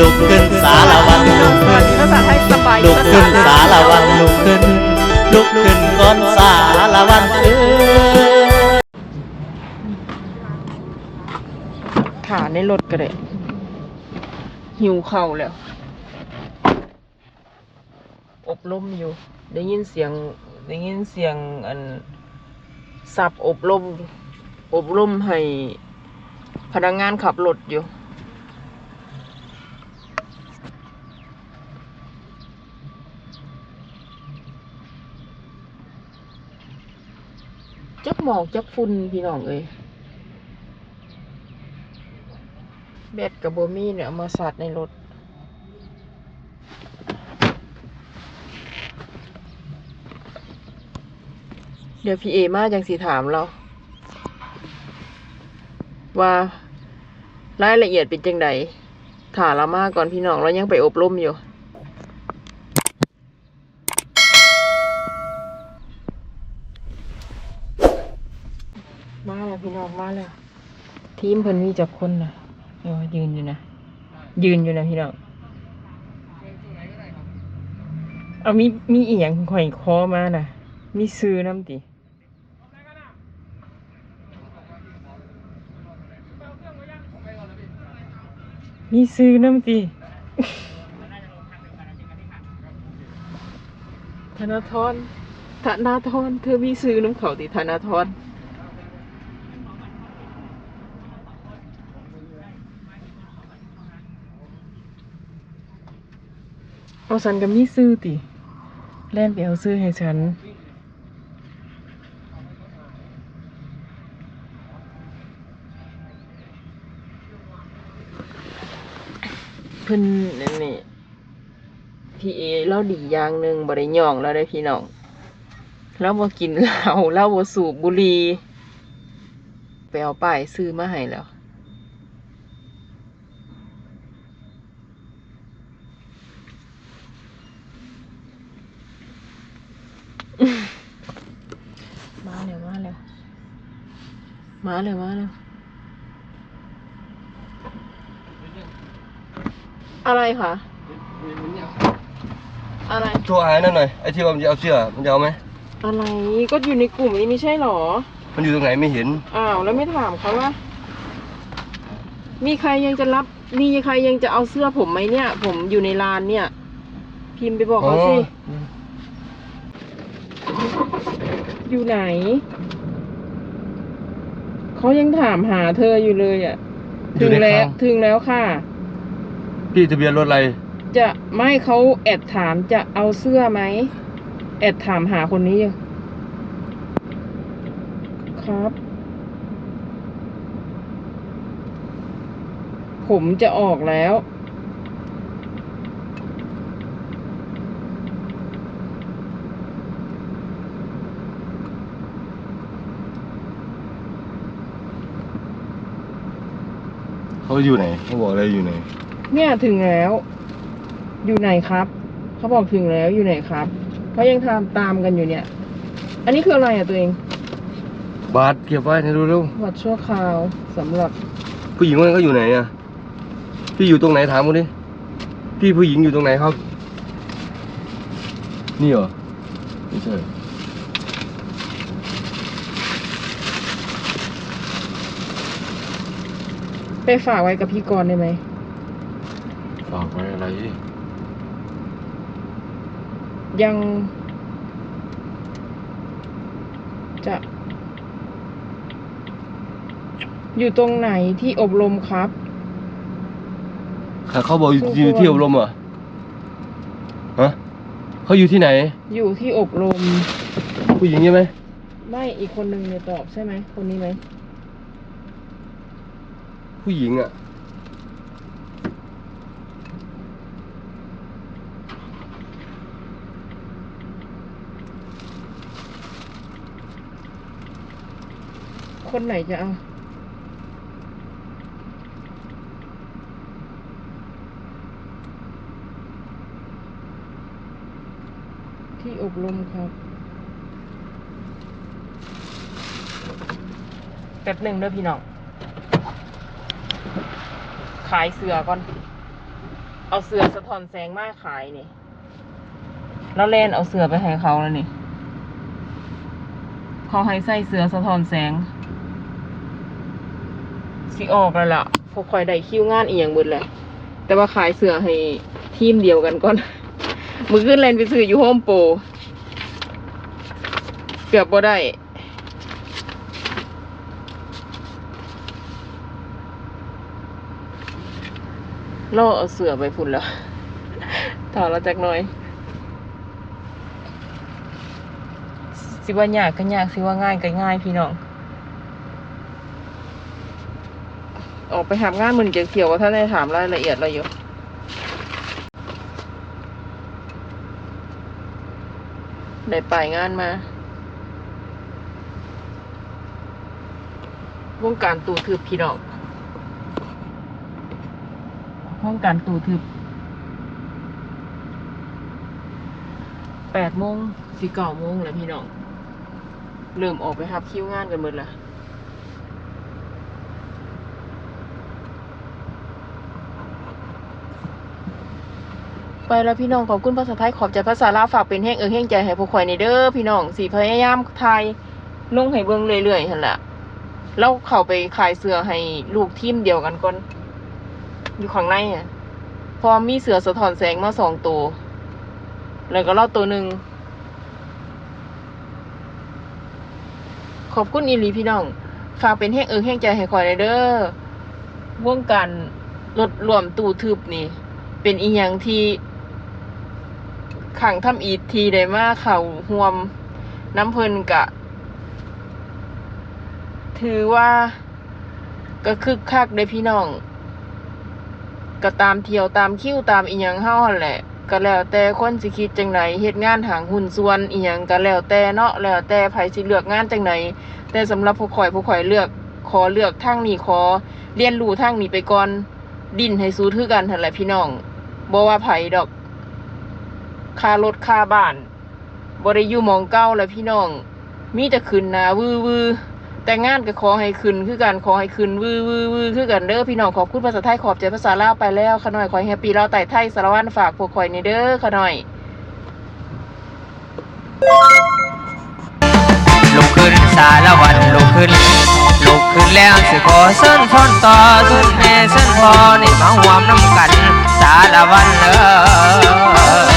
ลุกขึ้นสารวันลุกสขึ้วัสนดีภาษาไทยสบายลุกขึ้นสารวันลุกขึ้น ลุกขึ้นก่อนสารวันเอ้ยขาในรถก็ได้หิวเข่าวแล้ว อบรมอยู่ ได้ยินเสียง ได้ยินเสียงอันสับอบรมอบรมให้พนักงานขับรถอยู่ หมอกจักฝุ่นพี่น้องเอ้ยแบตกับโบมี่เนี่ยมาสัดในรถเดี๋ยวพี่เอมาจังสีถามเรา ว่ารายละเอียดเป็นจังใดถาเรามาก่อนพี่น้องเรายังไปอบรมอยู่ มาแล้วพี่น้องมาแล้ว ทีมเพิ่นมีจักคนนะเออยืนอยู่นะ ยืนอยู่นะพี่น้องเอามีมีอีหยังข่อยคอมาน่ะมีซื้อน้ำติมีซื้อน้ำติธนาธรธนาธรเธอมีซื้อน้ำเขาติธนาธร เอาฉันกับมีซื้อติแล่นไปเอาซื้อให้ฉัน เพิ่นนั่นนี่พี่เอเล่าดีอย่างหนึ่งบ่ได้ย่องแล้วได้พี่น้องเราบ่กินเหล้าเราบ่สูบบุหรี่ไปเอาป้ายซื้อมาให้แล้ว มาแล้วมาแล้ว มาแล้วมาแล้วอะไรคะอะไรโทรหานั่นหน่อยไอ้ที่ว่ามันจะเอาเสื้อมันจะเอาไหมอะไรก็อยู่ในกลุ่มนี้ไม่ใช่หรอ มันอยู่ตรงไหนไม่เห็นอ้าวแล้วไม่ถามเขาว่า มีใครยังจะรับมีใครยังจะเอาเสื้อผมไหมเนี่ย ผมอยู่ในร้านเนี่ย พิมพ์ไปบอกเขาสิอยู่ไหน เขายังถามหาเธออยู่เลยอะ อยู่ถึงในแล้ว ข่าว ถึงแล้วค่ะ พี่ทะเบียนรถอะไร จะไม่เขาแอดถามจะเอาเสื้อไหม แอดถามหาคนนี้อยู่ครับ ผมจะออกแล้ว เขาอยู่ไหนเขาบอกอะไรอยู่ไหนเนี่ยถึงแล้ว อยู่ไหนครับ เขาบอกถึงแล้วอยู่ไหนครับเขายังตามตามกันอยู่เนี่ย อันนี้คืออะไรอะตัวเองบาสเก็บไว้ให้ดูเร็ววัดชั่วคราวสำหรับผู้หญิงคนนั้นเขาอยู่ไหนอะพี่อยู่ตรงไหนถามกูดิพี่ผู้หญิงอยู่ตรงไหนครับ นี่เหรอไม่ใช่ ไปฝากไว้กับพี่กรณ์ได้ไหม ฝากไว้อะไรยัง จะ อยู่ตรงไหนที่อบรมครับ ค่ะเขาบอกอยู่ทุกคนอยู่ที่อบรมเหรอฮะเขาอยู่ที่ไหน อยู่ที่อบรม ผู้หญิงใช่ไหมไม่อีกคนนึงเนี่ยตอบใช่ไหมคนนี้ไหม ผู้หญิงอะ คนไหนจะเอาที่อบรมครับแป๊บหนึ่งเด้อพี่น้อง ขายเสือก่อน เอาเสือสะท้อนแสงมาขายนี่แล้วเล่นเอาเสือไปให้เขาแล้วนี่ เขาให้ใส่เสือสะท้อนแสง สิออกแล้วล่ะพอคอยได้คิวงานอีหยังเบิดเลยแต่ว่าขายเสือให้ทีมเดียวกันก่อน มือขึ้นเลนไปซื้ออยู่โฮมโปรเกือบบ่ได้ ล่อเอาเสือไปพุ่นแล้วถอดเราจากหน่อย สิว่ายากก็ยากสิว่าง่ายก็ง่ายพี่น้อง ออกไปทำงานมึนเกี่ยวว่าท่านได้ถามรายละเอียดอะไรอยู่ได้ไปงานมาวงการตูทึบพี่น้อง ห้องการตูทึบแปดโมงสี่เก้าโมงแล้วพี่น้อง เริ่มออกไปทับคิวงานกันหมดละไปแล้วพี่น้องขอบคุณภาษาไทยขอบใจภาษาลาวฝากเป็นแห้งเอิงแห้งใจให้ผู้ข่อยในเด้อพี่น้องสีพยายามไทยลงให้เบิ่งเรื่อยๆหั่นแหละเราเข้าไปขายเสื้อให้ลูกทีมเดียวกันก่อน อยู่ข้างในอะพอมีเสือสะท้อนแสงมาสองตัว แล้วก็เล่าตัวหนึ่ง ขอบคุณอีลีพี่น้อง ฝากเป็นแห้งเอิงแห้งใจให้คอยหน่อยเด้อวงการรถรวมตู้ทึบนี่ เป็นอีหยังที่ขังทำอีทีได้มากเข่าห่วมน้ำเพลินกะ ถือว่าก็คึกคักเด้พี่น้อง ก็ตามเที่ยวตามคิวตามอีหยังเฮาหั่นแหละก็แล้วแต่คนสิคิดจังไดเฮ็ดงานหางหุ้นส่วนอีหยังก็แล้วแต่เนาะแล้วแต่ไผสิเลือกงานจังไดแต่สำหรับผู้ข่อยผู้ข่อยเลือกขอเลือกทางนี้ขอเรียนรู้ทางนี้ไปก่อนดิ้นให้สู้คือกันหั่นแหละพี่น้องบ่ว่าไผดอกค่ารถค่าบ้านบ่ได้อยู่หมองเก่าแล้วพี่น้องมีแต่ขึ้นหน้าวือวือ แต่งานก็ขอให้ขึ้นคือกันขอให้ขึ้นวือวือวือคือกันเด้อพี่น้องขอบคุณภาษาไทยขอบใจภาษาลาวไปแล้วขน่อยขอให้แฮปปี้ลาวไต่ไทยสารวัตรฝากพวกข่อยนี่เด้อขน่อยลุกขึ้นสารวันลุกขึ้นลุกขึ้นแล้วสิขอเส้นทอนต่อเส้นแม่เส้นพอนี่มาห่วมน้ำกัน สารวันเลย